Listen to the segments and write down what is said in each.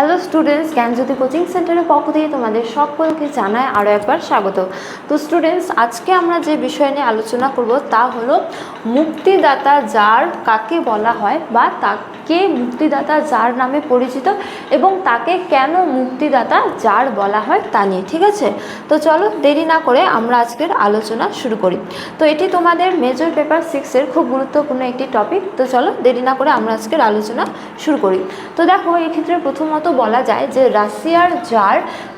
Hello students জ্ঞানজ্যোতি coaching সেন্টারের পক্ষ থেকে তোমাদের সকলকে জানায় আরও একবার স্বাগত। তো স্টুডেন্টস আজকে আমরা যে বিষয় নিয়ে আলোচনা করব তা হলো মুক্তিদাতা যার কাকে বলা হয় বা তাকে মুক্তিদাতা যার নামে পরিচিত এবং তাকে কেন মুক্তিদাতা যার বলা হয় তা নিয়ে, ঠিক আছে? তো চলো দেরি না করে আমরা আজকের আলোচনা শুরু করি। তো এটি তোমাদের মেজর পেপার সিক্সের খুব গুরুত্বপূর্ণ একটি টপিক তো চলো দেরি না করে আমরা আজকের আলোচনা শুরু করি। তো দেখো, এক্ষেত্রে প্রথমত বলা যায় যে রাশিয়ার জার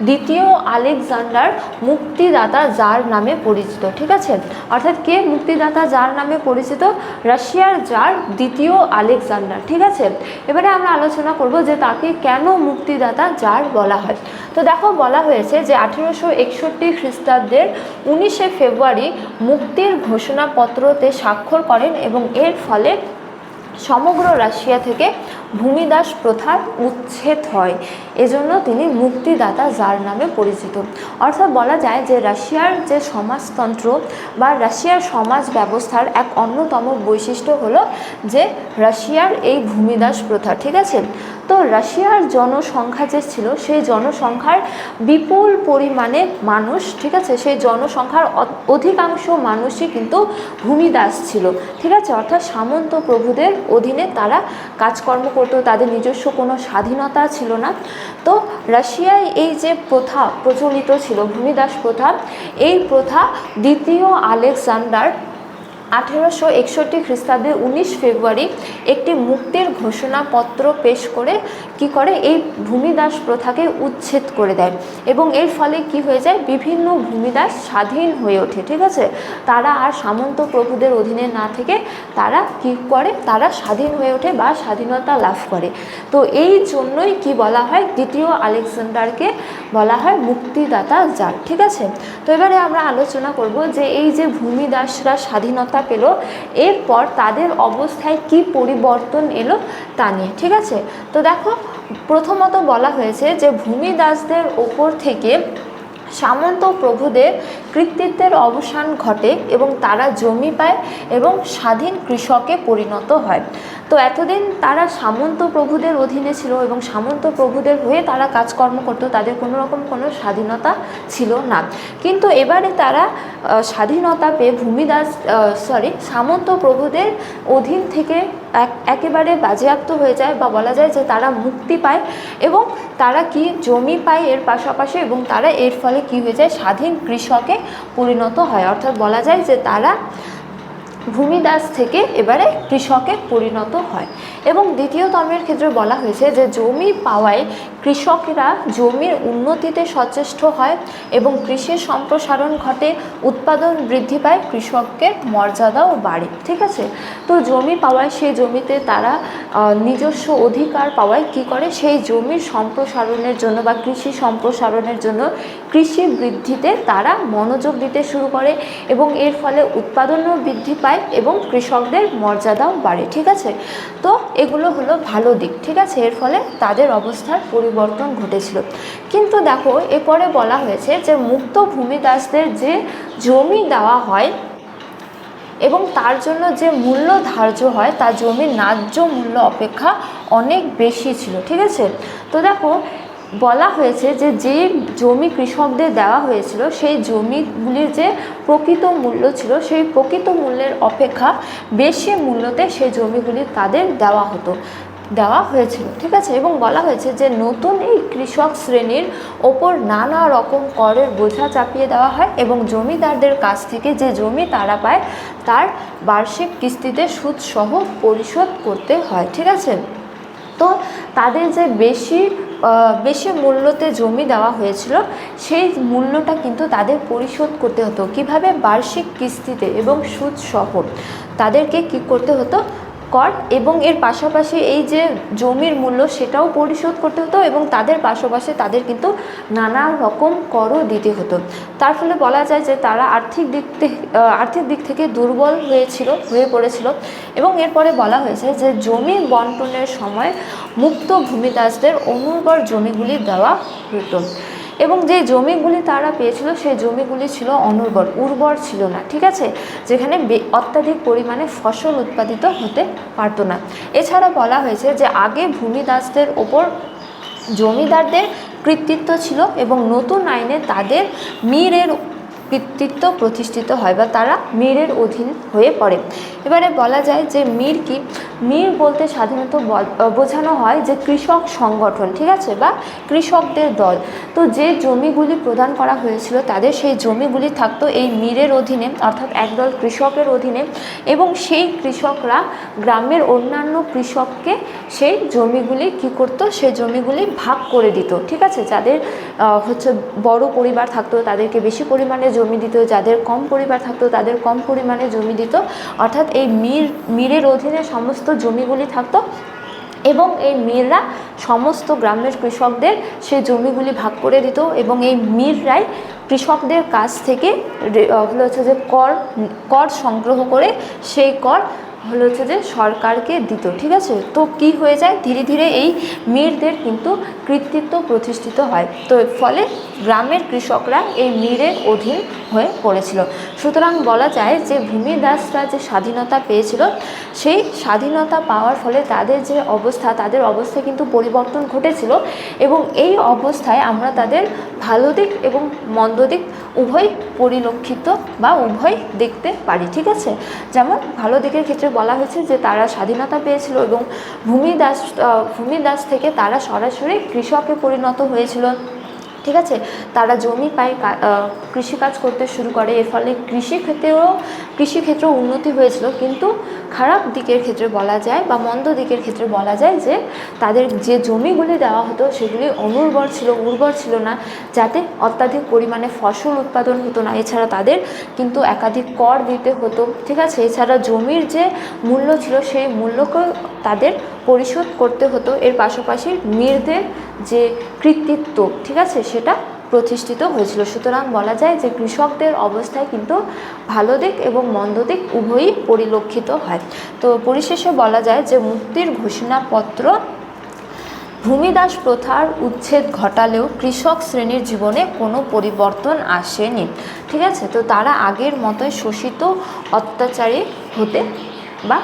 দ্বিতীয় আলেকজান্ডার মুক্তিদাতা জার নামে পরিচিত, ঠিক আছে? অর্থাৎ কে মুক্তিদাতা যার নামে পরিচিত? রাশিয়ার জার দ্বিতীয় আলেকজান্ডার, ঠিক আছে? এবারে আমরা আলোচনা করব যে তাকে কেন মুক্তিদাতা জার বলা হয়। তো দেখো, বলা হয়েছে যে আঠেরোশো একষট্টি খ্রিস্টাব্দের উনিশে ফেব্রুয়ারি মুক্তির ঘোষণাপত্রতে স্বাক্ষর করেন এবং এর ফলে সমগ্র রাশিয়া থেকে ভূমিদাস প্রথার উচ্ছেদ হয়। এজন্য তিনি মুক্তিদাতা যার নামে পরিচিত। অর্থাৎ বলা যায় যে রাশিয়ার যে সমাজতন্ত্র বা রাশিয়ার সমাজ ব্যবস্থার এক অন্যতম বৈশিষ্ট্য হলো যে রাশিয়ার এই ভূমিদাস প্রথা, ঠিক আছে? তো রাশিয়ার জনসংখ্যা যে ছিল, সেই জনসংখ্যার বিপুল পরিমাণে মানুষ, ঠিক আছে? সেই জনসংখ্যার অধিকাংশ মানুষই কিন্তু ভূমিদাস ছিল, ঠিক আছে? অর্থাৎ সামন্ত প্রভুদের অধীনে তারা কাজকর্ম করতো, তাদের নিজস্ব কোনো স্বাধীনতা ছিল না। তো রাশিয়ায় এই যে প্রথা প্রচলিত ছিল, ভূমিদাস প্রথা, এই প্রথা দ্বিতীয় আলেকজান্ডার আঠেরোশো একষট্টি খ্রিস্টাব্দে উনিশ ফেব্রুয়ারি একটি মুক্তির ঘোষণাপত্র পেশ করে কি করে? এই ভূমিদাস প্রথাকে উচ্ছেদ করে দেয়। এবং এর ফলে কি হয়ে যায়? বিভিন্ন ভূমিদাস স্বাধীন হয়ে ওঠে, ঠিক আছে? তারা আর সামন্ত প্রভুদের অধীনে না থেকে তারা কি করে? তারা স্বাধীন হয়ে ওঠে বা স্বাধীনতা লাভ করে। তো এই জন্যই কি বলা হয়? দ্বিতীয় আলেকজান্ডারকে বলা হয় মুক্তিদাতা যার ঠিক আছে? তো এবারে আমরা আলোচনা করব যে এই যে ভূমিদাসরা স্বাধীনতা পেল, এরপর তাদের অবস্থায় কি পরিবর্তন এলো তা নিয়ে, ঠিক আছে? তো দেখো, প্রথমত বলা হয়েছে যে ভূমিদাসদের ওপর থেকে সামন্ত প্রভুদের কৃতিত্বের অবসান ঘটে এবং তারা জমি পায় এবং স্বাধীন কৃষকে পরিণত হয়। তো এতদিন তারা সামন্ত প্রভুদের অধীনে ছিল এবং সামন্ত প্রভুদের হয়ে তারা কাজকর্ম করতো, তাদের কোনো রকম কোনো স্বাধীনতা ছিল না। কিন্তু এবারে তারা স্বাধীনতা পেয়ে ভূমিদাস সরি সামন্ত প্রভুদের অধীন থেকে এক, একেবারে বাজেয়াপ্ত হয়ে যায় বা বলা যায় যে তারা মুক্তি পায় এবং তারা কি জমি পায় এর পাশাপাশি এবং তারা এর ফলে কি হয়ে যায়? স্বাধীন কৃষকে পরিণত হয়। অর্থাৎ বলা যায় যে তারা ভূমিদাস থেকে এবারে কৃষকে পরিণত হয়। এবং দ্বিতীয় তমের ক্ষেত্রে বলা হয়েছে যে, জমি পাওয়ায় কৃষকেরা জমির উন্নতিতে সচেষ্ট হয় এবং কৃষির সম্প্রসারণ ঘটে, উৎপাদন বৃদ্ধি পায় কৃষকের মর্যাদাও বাড়ে। ঠিক আছে? তো জমি পাওয়ায় সেই জমিতে তারা নিজস্ব অধিকার পাওয়ায় কি করে? সেই জমির সম্প্রসারণের জন্য বা কৃষি সম্প্রসারণের জন্য কৃষি বৃদ্ধিতে তারা মনোযোগ দিতে শুরু করে এবং এর ফলে উৎপাদনও বৃদ্ধি পায় এবং কৃষকদের মর্যাদাও বাড়ে, ঠিক আছে? তো এগুলো হলো ভালো দিক, ঠিক আছে? এর ফলে তাদের অবস্থার পরিবর্তন ঘটেছিল। কিন্তু দেখো, এরপরে বলা হয়েছে যে মুক্ত ভূমিদাসদের যে জমি দেওয়া হয় এবং তার জন্য যে মূল্য ধার্য হয়, তা জমির ন্যায্য মূল্য অপেক্ষা অনেক বেশি ছিল, ঠিক আছে? তো দেখো বলা হয়েছে যে যে জমি কৃষকদের দেওয়া হয়েছিল, সেই জমিগুলির যে প্রকৃত মূল্য ছিল, সেই প্রকৃত মূল্যের অপেক্ষা বেশি মূল্যতে সেই জমিগুলি তাদের দেওয়া হতো, দেওয়া হয়েছিল, ঠিক আছে? এবং বলা হয়েছে যে, নতুন এই কৃষক শ্রেণির ওপর নানা রকম করের বোঝা চাপিয়ে দেওয়া হয় এবং জমিদারদের কাছ থেকে যে জমি তারা পায়, তার বার্ষিক কিস্তিতে সুদসহ পরিশোধ করতে হয়, ঠিক আছে? তো তাদের যে বেশি বেশি মূল্যতে জমি দেওয়া হয়েছিল, সেই মূল্যটা কিন্তু তাদের পরিশোধ করতে হতো। কীভাবে বার্ষিক কিস্তিতে এবং সুদ সহ তাদেরকে কি করতে হতো? কর এবং এর পাশাপাশি এই যে জমির মূল্য সেটাও পরিশোধ করতে হতো এবং তাদের পাশাপাশি তাদের কিন্তু নানা রকম করও দিতে হতো। তার ফলে বলা যায় যে তারা আর্থিক দিক থেকে আর্থিক দিক থেকে দুর্বল হয়েছিল, হয়ে পড়েছিল এবং এরপরে বলা হয়েছে যে জমি বন্টনের সময় মুক্ত ভূমিদাসদের অনুর্বর জমিগুলি দেওয়া হতো। এবং যে জমিগুলি তারা পেয়েছিল, সেই জমিগুলি ছিল অনুর্বর, উর্বর ছিল না, ঠিক আছে? যেখানে অত্যাধিক পরিমাণে ফসল উৎপাদিত হতে পারত না। এছাড়া বলা হয়েছে যে, আগে ভূমিদাসদের ওপর জমিদারদের কৃতিত্ব ছিল এবং নতুন আইনে তাদের মীরের কৃতিত্ব প্রতিষ্ঠিত হয় বা তারা মীরের অধীন হয়ে পড়ে। এবারে বলা যায় যে মীর কি? মীর বলতে সাধারণত বোঝানো হয় যে কৃষক সংগঠন, ঠিক আছে? বা কৃষকদের দল। তো যে জমিগুলি প্রদান করা হয়েছিল তাদের সেই জমিগুলি থাকতো এই মীরের অধীনে, অর্থাৎ একদল কৃষকের অধীনে। এবং সেই কৃষকরা গ্রামের অন্যান্য কৃষককে সেই জমিগুলি কি করতো? সেই জমিগুলি ভাগ করে দিত, ঠিক আছে? যাদের হচ্ছে বড় পরিবার থাকতো, তাদেরকে বেশি পরিমাণে জমি দিত, যাদের কম পরিবার থাকতো, তাদের কম পরিমাণে জমি দিত। অর্থাৎ এই মীর, মীরের অধীনে সমস্ত জমিগুলি থাকতো এবং এই মীররা সমস্ত গ্রামের কৃষকদের সেই জমিগুলি ভাগ করে দিত এবং এই মীররাই কৃষকদের কাছ থেকে হলো হচ্ছে যে কর কর সংগ্রহ করে সেই কর হলো হচ্ছে যে সরকারকে দিত, ঠিক আছে? তো কি হয়ে যায়? ধীরে ধীরে এই মীরদের কিন্তু কৃতিত্ব প্রতিষ্ঠিত হয়। তো ফলে গ্রামের কৃষকরা এই মীরের অধীন হয়ে পড়েছিল। সুতরাং বলা যায় যে ভূমিদাসরা যে স্বাধীনতা পেয়েছিল, সেই স্বাধীনতা পাওয়ার ফলে তাদের যে অবস্থা, তাদের অবস্থায় কিন্তু পরিবর্তন ঘটেছিল এবং এই অবস্থায় আমরা তাদের ভালো দিক এবং মন্দ দিক উভয় পরিলক্ষিত বা উভয় দেখতে পারি, ঠিক আছে? যেমন ভালো দিকের ক্ষেত্রে বলা হয়েছে যে তারা স্বাধীনতা পেয়েছিল এবং ভূমিদাস ভূমিদাস থেকে তারা সরাসরি কৃষকে পরিণত হয়েছিল। ঠিক আছে? তারা জমি পায় কৃষিকাজ করতে শুরু করে। এর ফলে কৃষিক্ষেত্রেও কৃষিক্ষেত্রেও উন্নতি হয়েছিল। কিন্তু খারাপ দিকের ক্ষেত্রে বলা যায় বা মন্দ দিকের ক্ষেত্রে বলা যায় যে, তাদের যে জমিগুলি দেওয়া হতো, সেগুলি অনুর্বর ছিল, উর্বর ছিল না, যাতে অত্যাধিক পরিমাণে ফসল উৎপাদন হতো না। এছাড়া তাদের কিন্তু একাধিক কর দিতে হতো। ঠিক আছে? এছাড়া জমির যে মূল্য ছিল, সেই মূল্যকেও তাদের পরিশোধ করতে হতো, এর পাশাপাশি মীরদের যে কৃতিত্ব, ঠিক আছে, সেটা প্রতিষ্ঠিত হয়েছিল। সুতরাং বলা যায় যে কৃষকদের অবস্থায় কিন্তু ভালো দিক এবং মন্দ দিক উভয়ই পরিলক্ষিত হয়। তো পরিশেষে বলা যায় যে মুক্তির ঘোষণাপত্র ভূমিদাস প্রথার উচ্ছেদ ঘটালেও কৃষক শ্রেণির জীবনে কোনো পরিবর্তন আসেনি, ঠিক আছে? তো তারা আগের মতোই শোষিত, অত্যাচারী হতে বা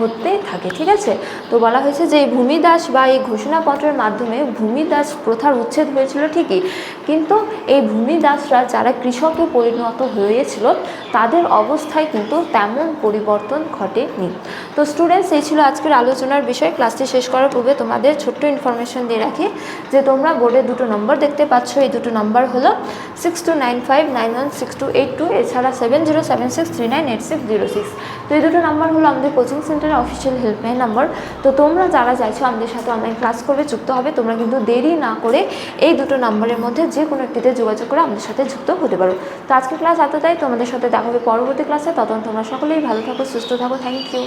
হতে থাকে, ঠিক আছে? তো বলা হয়েছে যে, ভূমিদাস বা এই ঘোষণাপত্রের মাধ্যমে ভূমিদাস প্রথার উচ্ছেদ হয়েছিল ঠিকই। কিন্তু এই ভূমিদাসরা যারা কৃষকে পরিণত হয়েছিল, তাদের অবস্থায় কিন্তু তেমন পরিবর্তন ঘটেনি। তো স্টুডেন্টস এই ছিল আজকের আলোচনার বিষয়। ক্লাসটি শেষ করার পূর্বে তোমাদের ছোট্ট ইনফরমেশন দিয়ে রাখি যে তোমরা বোর্ডে দুটো নম্বর দেখতে পাচ্ছ। এই দুটো নম্বর হলো six two nine five nine one six two eight two এছাড়া seven zero seven six three nine eight six zero six তো এই দুটো নাম্বার হলো আমাদের কোচিং সেন্টারের অফিসিয়াল হেল্পলাইন নাম্বার তো তোমরা যারা চাইছো আমাদের সাথে অনলাইন ক্লাস করবে, যুক্ত হবে, তোমরা কিন্তু দেরি না করে এই দুটো নম্বরের মধ্যে যে কোনো একটিতে যোগাযোগ করে আমাদের সাথে যুক্ত হতে পারো। তো আজকের ক্লাস এতটাই। তোমাদের সাথে দেখা হবে পরবর্তী ক্লাসে তখন তোমরা সকলেই ভালো থাকো, সুস্থ থাকো। Thank you